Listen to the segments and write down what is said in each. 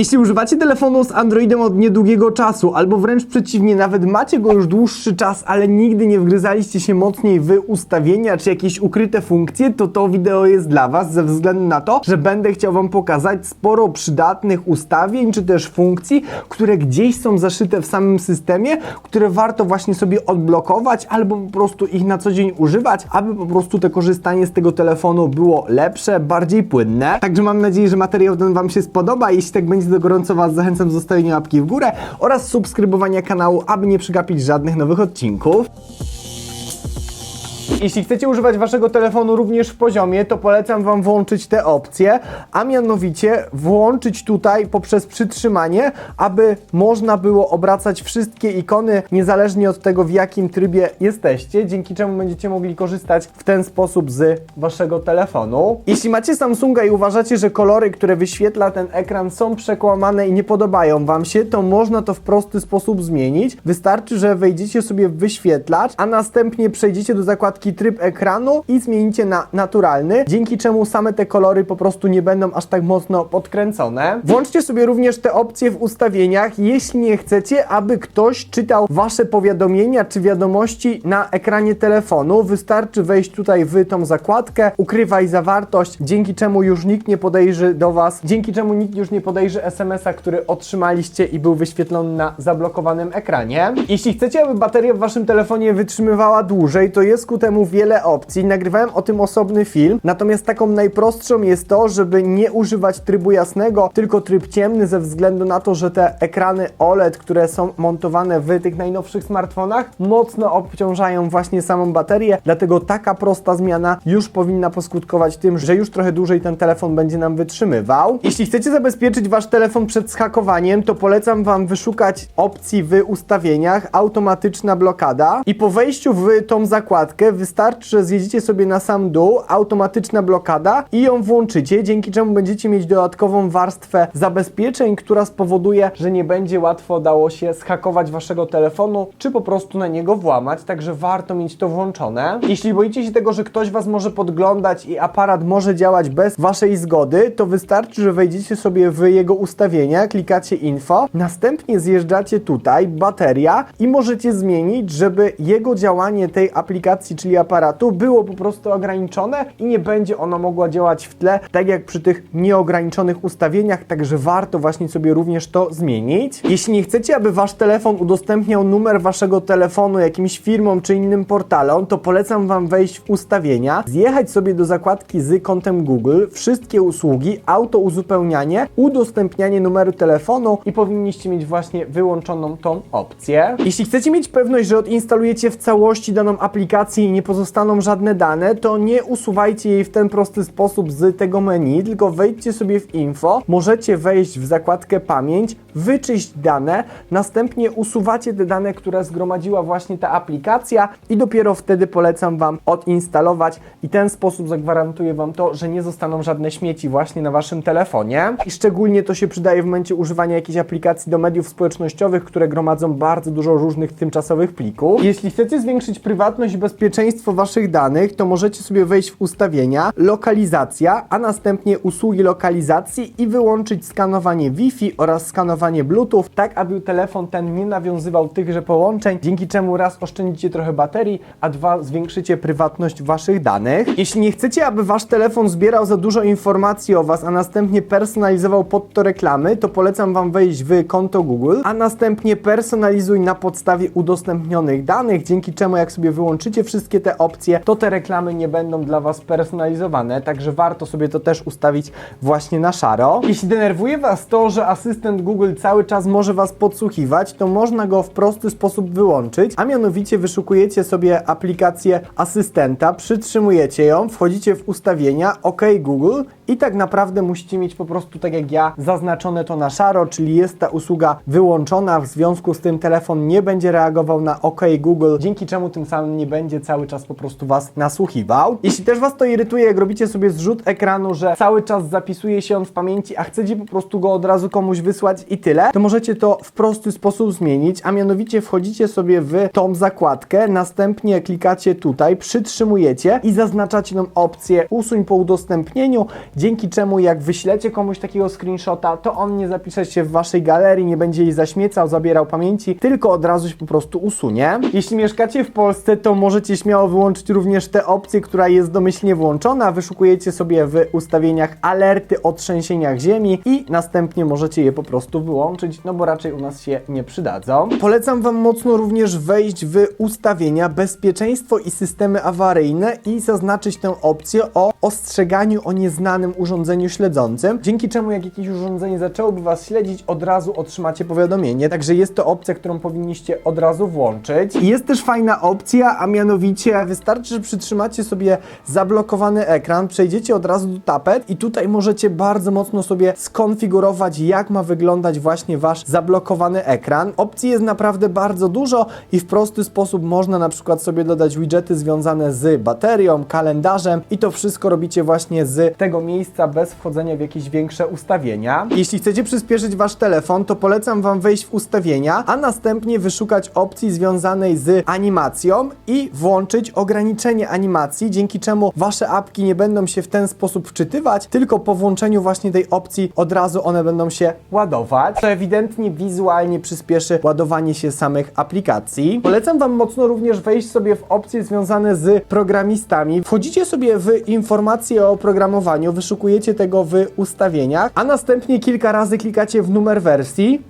Jeśli używacie telefonu z Androidem od niedługiego czasu, albo wręcz przeciwnie, nawet macie go już dłuższy czas, ale nigdy nie wgryzaliście się mocniej w ustawienia czy jakieś ukryte funkcje, to to wideo jest dla Was ze względu na to, że będę chciał Wam pokazać sporo przydatnych ustawień czy też funkcji, które gdzieś są zaszyte w samym systemie, które warto właśnie sobie odblokować albo po prostu ich na co dzień używać, aby po prostu to korzystanie z tego telefonu było lepsze, bardziej płynne. Także mam nadzieję, że materiał ten Wam się spodoba. Jeśli tak będzie, to gorąco Was zachęcam do zostawienia łapki w górę oraz subskrybowania kanału, aby nie przegapić żadnych nowych odcinków. Jeśli chcecie używać waszego telefonu również w poziomie, to polecam wam włączyć te opcje, a mianowicie włączyć tutaj poprzez przytrzymanie, aby można było obracać wszystkie ikony niezależnie od tego w jakim trybie jesteście, dzięki czemu będziecie mogli korzystać w ten sposób z waszego telefonu. Jeśli macie Samsunga i uważacie, że kolory, które wyświetla ten ekran są przekłamane i nie podobają wam się, to można to w prosty sposób zmienić. Wystarczy, że wejdziecie sobie w wyświetlacz, a następnie przejdziecie do zakładki tryb ekranu i zmienicie na naturalny, dzięki czemu same te kolory po prostu nie będą aż tak mocno podkręcone. Włączcie sobie również te opcje w ustawieniach, jeśli nie chcecie, aby ktoś czytał wasze powiadomienia czy wiadomości na ekranie telefonu. Wystarczy wejść tutaj w tą zakładkę, ukrywaj zawartość, dzięki czemu już nikt nie podejrzy do was, dzięki czemu nikt już nie podejrzy SMS-a, który otrzymaliście i był wyświetlony na zablokowanym ekranie. Jeśli chcecie, aby bateria w waszym telefonie wytrzymywała dłużej, to jest ku temu wiele opcji. Nagrywałem o tym osobny film, natomiast taką najprostszą jest to, żeby nie używać trybu jasnego, tylko tryb ciemny ze względu na to, że te ekrany OLED, które są montowane w tych najnowszych smartfonach, mocno obciążają właśnie samą baterię, dlatego taka prosta zmiana już powinna poskutkować tym, że już trochę dłużej ten telefon będzie nam wytrzymywał. Jeśli chcecie zabezpieczyć wasz telefon przed schakowaniem, to polecam wam wyszukać opcji w ustawieniach automatyczna blokada i po wejściu w tą zakładkę wystarczy, że zjedziecie sobie na sam dół automatyczna blokada i ją włączycie, dzięki czemu będziecie mieć dodatkową warstwę zabezpieczeń, która spowoduje, że nie będzie łatwo dało się schakować waszego telefonu, czy po prostu na niego włamać, także warto mieć to włączone. Jeśli boicie się tego, że ktoś was może podglądać i aparat może działać bez waszej zgody, to wystarczy, że wejdziecie sobie w jego ustawienia, klikacie info, następnie zjeżdżacie tutaj, bateria i możecie zmienić, żeby jego działanie tej aplikacji, czyli aparatu, było po prostu ograniczone i nie będzie ona mogła działać w tle, tak jak przy tych nieograniczonych ustawieniach, także warto właśnie sobie również to zmienić. Jeśli nie chcecie, aby wasz telefon udostępniał numer waszego telefonu jakimś firmom czy innym portalom, to polecam wam wejść w ustawienia, zjechać sobie do zakładki z kontem Google, wszystkie usługi, auto uzupełnianie, udostępnianie numeru telefonu i powinniście mieć właśnie wyłączoną tą opcję. Jeśli chcecie mieć pewność, że odinstalujecie w całości daną aplikację i nie pozostaną żadne dane, to nie usuwajcie jej w ten prosty sposób z tego menu, tylko wejdźcie sobie w info, możecie wejść w zakładkę pamięć, wyczyść dane, następnie usuwacie te dane, które zgromadziła właśnie ta aplikacja i dopiero wtedy polecam Wam odinstalować i ten sposób zagwarantuje Wam to, że nie zostaną żadne śmieci właśnie na Waszym telefonie i szczególnie to się przydaje w momencie używania jakiejś aplikacji do mediów społecznościowych, które gromadzą bardzo dużo różnych tymczasowych plików. Jeśli chcecie zwiększyć prywatność i bezpieczeństwo Waszych danych, to możecie sobie wejść w ustawienia, lokalizacja, a następnie usługi lokalizacji i wyłączyć skanowanie Wi-Fi oraz skanowanie Bluetooth, tak aby telefon ten nie nawiązywał tychże połączeń, dzięki czemu raz oszczędzicie trochę baterii, a dwa zwiększycie prywatność Waszych danych. Jeśli nie chcecie, aby Wasz telefon zbierał za dużo informacji o Was, a następnie personalizował pod to reklamy, to polecam Wam wejść w konto Google, a następnie personalizuj na podstawie udostępnionych danych, dzięki czemu jak sobie wyłączycie wszystkie te opcje, to te reklamy nie będą dla Was personalizowane, także warto sobie to też ustawić właśnie na szaro. Jeśli denerwuje Was to, że asystent Google cały czas może Was podsłuchiwać, to można go w prosty sposób wyłączyć, a mianowicie wyszukujecie sobie aplikację asystenta, przytrzymujecie ją, wchodzicie w ustawienia, OK Google i tak naprawdę musicie mieć po prostu tak jak ja zaznaczone to na szaro, czyli jest ta usługa wyłączona, w związku z tym telefon nie będzie reagował na OK Google, dzięki czemu tym samym nie będzie cały czas po prostu Was nasłuchiwał. Jeśli też Was to irytuje, jak robicie sobie zrzut ekranu, że cały czas zapisuje się on w pamięci, a chcecie po prostu go od razu komuś wysłać i tyle, to możecie to w prosty sposób zmienić, a mianowicie wchodzicie sobie w tą zakładkę, następnie klikacie tutaj, przytrzymujecie i zaznaczacie tą opcję usuń po udostępnieniu, dzięki czemu jak wyślecie komuś takiego screenshota, to on nie zapisze się w waszej galerii, nie będzie jej zaśmiecał, zabierał pamięci, tylko od razu się po prostu usunie. Jeśli mieszkacie w Polsce, to możecie śmiało wyłączyć również tę opcję, która jest domyślnie włączona. Wyszukujecie sobie w ustawieniach alerty o trzęsieniach ziemi i następnie możecie je po prostu wyłączyć, no bo raczej u nas się nie przydadzą. Polecam Wam mocno również wejść w ustawienia bezpieczeństwo i systemy awaryjne i zaznaczyć tę opcję o ostrzeganiu o nieznanym urządzeniu śledzącym, dzięki czemu jak jakieś urządzenie zaczęłoby Was śledzić, od razu otrzymacie powiadomienie, także jest to opcja, którą powinniście od razu włączyć. I Jest też fajna opcja, a mianowicie wystarczy, że przytrzymacie sobie zablokowany ekran, przejdziecie od razu do tapet i tutaj możecie bardzo mocno sobie skonfigurować, jak ma wyglądać właśnie Wasz zablokowany ekran. Opcji jest naprawdę bardzo dużo i w prosty sposób można na przykład sobie dodać widgety związane z baterią, kalendarzem i to wszystko robicie właśnie z tego miejsca bez wchodzenia w jakieś większe ustawienia. Jeśli chcecie przyspieszyć Wasz telefon, to polecam Wam wejść w ustawienia, a następnie wyszukać opcji związanej z animacją i włączyć ograniczenie animacji, dzięki czemu Wasze apki nie będą się w ten sposób wczytywać, tylko po włączeniu właśnie tej opcji od razu one będą się ładować. To ewidentnie wizualnie przyspieszy ładowanie się samych aplikacji. Polecam Wam mocno również wejść sobie w opcje związane z programistami. Wchodzicie sobie w informacje o oprogramowaniu, wyszukujecie tego w ustawieniach, a następnie kilka razy klikacie w numer wersji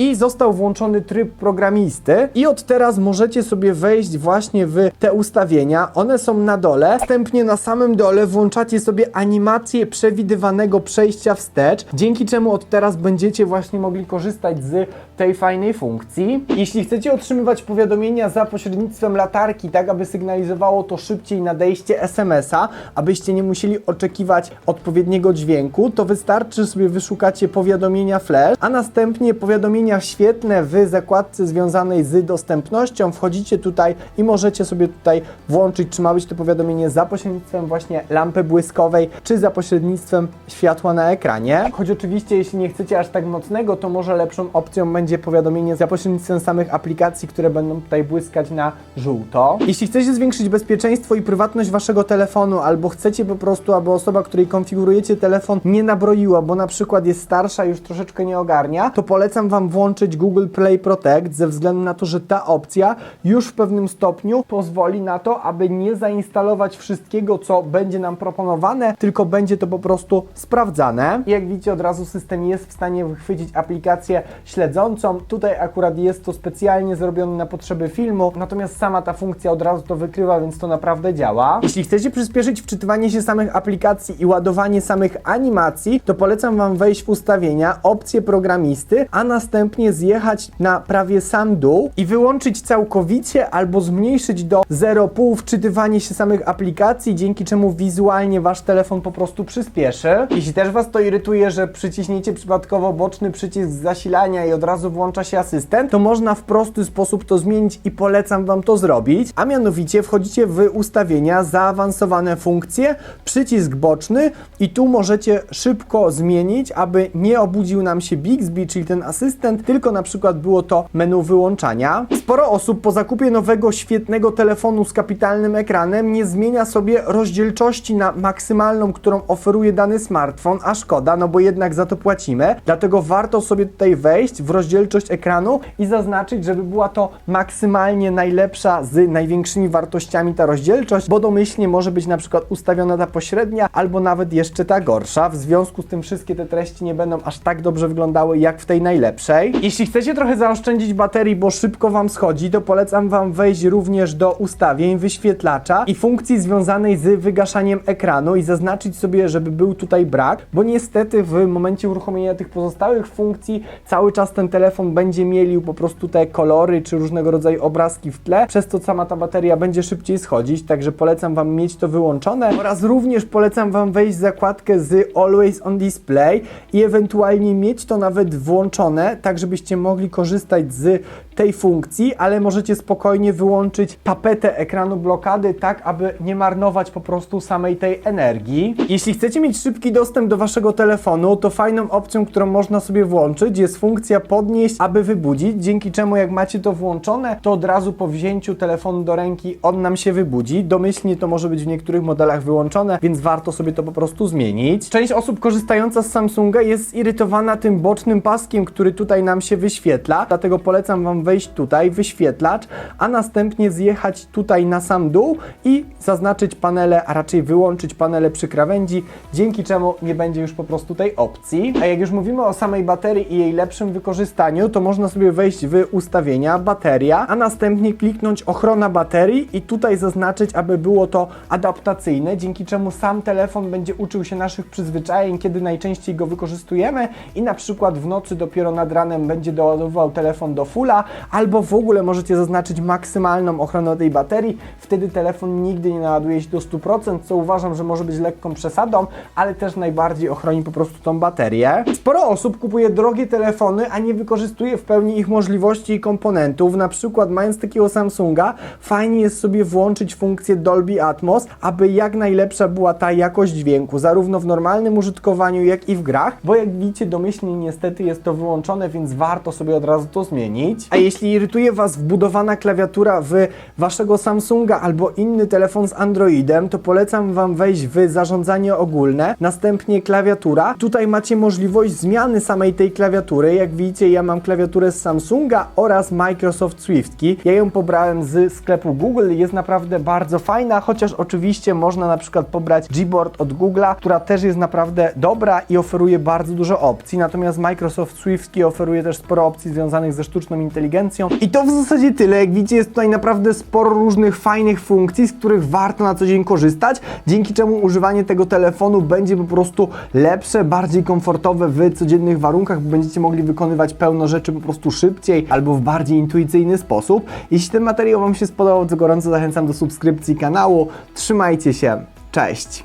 i został włączony tryb programisty i od teraz możecie sobie wejść właśnie w te ustawienia. One są na dole. Następnie na samym dole włączacie sobie animację przewidywanego przejścia wstecz, dzięki czemu od teraz będziecie właśnie mogli korzystać z tej fajnej funkcji. Jeśli chcecie otrzymywać powiadomienia za pośrednictwem latarki, tak aby sygnalizowało to szybciej nadejście SMS-a, abyście nie musieli oczekiwać odpowiedniego dźwięku, to wystarczy, sobie wyszukacie powiadomienia flash, a następnie powiadomienia świetne w zakładce związanej z dostępnością. Wchodzicie tutaj i możecie sobie tutaj włączyć, czy ma być to powiadomienie za pośrednictwem właśnie lampy błyskowej, czy za pośrednictwem światła na ekranie. Choć oczywiście, jeśli nie chcecie aż tak mocnego, to może lepszą opcją będzie powiadomienie za pośrednictwem samych aplikacji, które będą tutaj błyskać na żółto. Jeśli chcecie zwiększyć bezpieczeństwo i prywatność waszego telefonu, albo chcecie po prostu, aby osoba, której konfigurujecie telefon, nie nabroiła, bo na przykład jest starsza, już troszeczkę nie ogarnia, to polecam wam włączyć Google Play Protect ze względu na to, że ta opcja już w pewnym stopniu pozwoli na to, aby nie zainstalować wszystkiego, co będzie nam proponowane, tylko będzie to po prostu sprawdzane. I jak widzicie, od razu system jest w stanie wychwycić aplikację śledzącą. Tutaj akurat jest to specjalnie zrobione na potrzeby filmu, natomiast sama ta funkcja od razu to wykrywa, więc to naprawdę działa. Jeśli chcecie przyspieszyć wczytywanie się samych aplikacji i ładowanie samych animacji, to polecam Wam wejść w ustawienia, opcje programisty, a następnie zjechać na prawie sam dół i wyłączyć całkowicie albo zmniejszyć do 0,5 wczytywanie się samych aplikacji, dzięki czemu wizualnie Wasz telefon po prostu przyspieszy. Jeśli też Was to irytuje, że przyciśniecie przypadkowo boczny przycisk zasilania i od razu włącza się asystent, to można w prosty sposób to zmienić i polecam Wam to zrobić. A mianowicie wchodzicie w ustawienia, zaawansowane funkcje, przycisk boczny i tu możecie szybko zmienić, aby nie obudził nam się Bixby, czyli ten asystent, tylko na przykład było to menu wyłączania. Sporo osób po zakupie nowego, świetnego telefonu z kapitalnym ekranem nie zmienia sobie rozdzielczości na maksymalną, którą oferuje dany smartfon, a szkoda, no bo jednak za to płacimy. Dlatego warto sobie tutaj wejść w rozdzielczość ekranu i zaznaczyć, żeby była to maksymalnie najlepsza z największymi wartościami ta rozdzielczość, bo domyślnie może być na przykład ustawiona ta pośrednia, albo nawet jeszcze ta gorsza. W związku z tym wszystkie te treści nie będą aż tak dobrze wyglądały jak w tej najlepszej. Jeśli chcecie trochę zaoszczędzić baterii, bo szybko Wam schodzi, to polecam Wam wejść również do ustawień, wyświetlacza i funkcji związanej z wygaszaniem ekranu i zaznaczyć sobie, żeby był tutaj brak, bo niestety w momencie uruchomienia tych pozostałych funkcji cały czas ten telefon będzie mielił po prostu te kolory czy różnego rodzaju obrazki w tle, przez to sama ta bateria będzie szybciej schodzić, także polecam Wam mieć to wyłączone. Oraz również polecam Wam wejść w zakładkę z Always on Display i ewentualnie mieć to nawet włączone, tak tak żebyście mogli korzystać z tej funkcji, ale możecie spokojnie wyłączyć tapetę ekranu blokady, tak aby nie marnować po prostu samej tej energii. Jeśli chcecie mieć szybki dostęp do waszego telefonu, to fajną opcją, którą można sobie włączyć jest funkcja podnieść, aby wybudzić, dzięki czemu jak macie to włączone, to od razu po wzięciu telefonu do ręki on nam się wybudzi. Domyślnie to może być w niektórych modelach wyłączone, więc warto sobie to po prostu zmienić. Część osób korzystająca z Samsunga jest zirytowana tym bocznym paskiem, który tutaj nam się wyświetla, dlatego polecam Wam wejść tutaj, wyświetlacz, a następnie zjechać tutaj na sam dół i zaznaczyć panele, a raczej wyłączyć panele przy krawędzi, dzięki czemu nie będzie już po prostu tej opcji. A jak już mówimy o samej baterii i jej lepszym wykorzystaniu, to można sobie wejść w ustawienia, bateria, a następnie kliknąć ochrona baterii i tutaj zaznaczyć, aby było to adaptacyjne, dzięki czemu sam telefon będzie uczył się naszych przyzwyczajeń, kiedy najczęściej go wykorzystujemy i na przykład w nocy dopiero nad ranem będzie doładowywał telefon do fulla, albo w ogóle możecie zaznaczyć maksymalną ochronę tej baterii, wtedy telefon nigdy nie naładuje się do 100%, co uważam, że może być lekką przesadą, ale też najbardziej ochroni po prostu tą baterię. Sporo osób kupuje drogie telefony, a nie wykorzystuje w pełni ich możliwości i komponentów. Na przykład mając takiego Samsunga, fajnie jest sobie włączyć funkcję Dolby Atmos, aby jak najlepsza była ta jakość dźwięku, zarówno w normalnym użytkowaniu, jak i w grach, bo jak widzicie domyślnie niestety jest to wyłączone, więc warto sobie od razu to zmienić. A jeśli irytuje Was wbudowana klawiatura w Waszego Samsunga albo inny telefon z Androidem, to polecam Wam wejść w zarządzanie ogólne, następnie klawiatura. Tutaj macie możliwość zmiany samej tej klawiatury. Jak widzicie, ja mam klawiaturę z Samsunga oraz Microsoft Swiftki. Ja ją pobrałem z sklepu Google, jest naprawdę bardzo fajna, chociaż oczywiście można na przykład pobrać Gboard od Google'a, która też jest naprawdę dobra i oferuje bardzo dużo opcji. Natomiast Microsoft Swiftki oferuje też sporo opcji związanych ze sztuczną inteligencją. I to w zasadzie tyle. Jak widzicie, jest tutaj naprawdę sporo różnych fajnych funkcji, z których warto na co dzień korzystać, dzięki czemu używanie tego telefonu będzie po prostu lepsze, bardziej komfortowe w codziennych warunkach, bo będziecie mogli wykonywać pełno rzeczy po prostu szybciej albo w bardziej intuicyjny sposób. Jeśli ten materiał Wam się spodobał, to gorąco zachęcam do subskrypcji kanału. Trzymajcie się. Cześć!